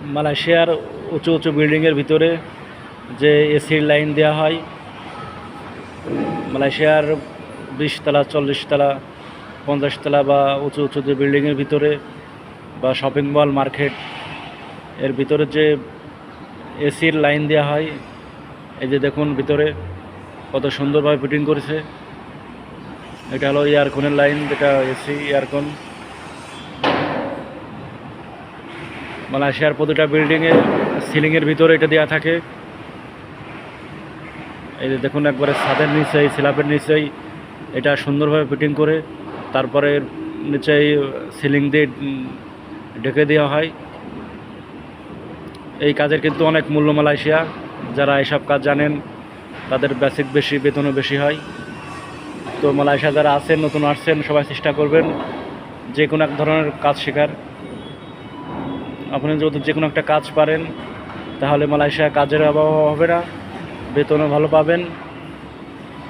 মালয়েশিয়ার উঁচু উঁচু বিল্ডিংয়ের ভিতরে যে এসির লাইন দেওয়া হয়, মালয়েশিয়ার বিশ তলা চল্লিশ তলা পঞ্চাশ তলা বা উঁচু উঁচু যে বিল্ডিংয়ের ভিতরে বা শপিং মল, মার্কেট, এর ভিতরে যে এসির লাইন দেওয়া হয়, এই যে দেখুন ভিতরে কত সুন্দরভাবে ফিটিং করেছে। এটা হলো এয়ারকনের লাইন, যেটা এসি এয়ারকন মালয়েশিয়ার প্রতিটা বিল্ডিংয়ে সিলিংয়ের ভিতরে এটা দেওয়া থাকে। এই যে দেখুন একবারে ছাদের নিচেই, স্ল্যাবের নিচেই এটা সুন্দরভাবে ফিটিং করে, তারপরে নিচেই সিলিং দিয়ে ঢেকে দেওয়া হয়। এই কাজের কিন্তু অনেক মূল্য মালয়েশিয়া। যারা এসব কাজ জানেন, তাদের বেসিক বেশি, বেতনও বেশি হয়। তো মালয়েশিয়া যারা আছেন, নতুন আসছেন, সবাই চেষ্টা করবেন যে কোনো এক ধরনের কাজ শেখার। আপনি যদি যে কোনো একটা কাজ পারেন, তাহলে মালয়েশিয়া কাজের অভাব হবে না, বেতনও ভালো পাবেন,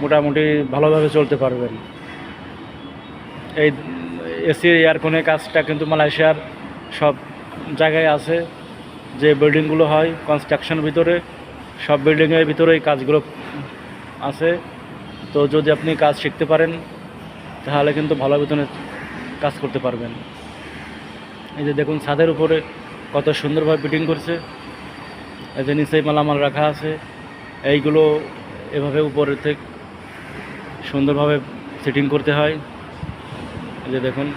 মোটামুটি ভালোভাবে চলতে পারবেন। এই এসি এয়ারকনের কাজটা কিন্তু মালয়েশিয়ার সব জায়গায় আছে, যে বিল্ডিংগুলো হয় কনস্ট্রাকশনের ভিতরে, সব বিল্ডিংয়ের ভিতরে এই কাজগুলো আছে। তো যদি আপনি কাজ শিখতে পারেন, তাহলে কিন্তু ভালো বেতনে কাজ করতে পারবেন। এই যে দেখুন, ছাদের উপরে কত সুন্দরভাবে ফিটিং করছে। এই যে নিচেই মালামাল রাখা আছে। এইগুলো এভাবে উপরে থেকে সুন্দরভাবে সেটিং করতে হয়। এই যে দেখুন।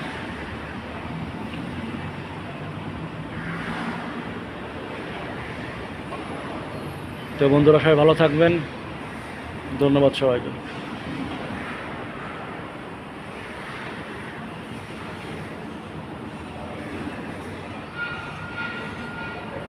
তো বন্ধুরা, সবাই ভালো থাকবেন। ধন্যবাদ সবাইকে।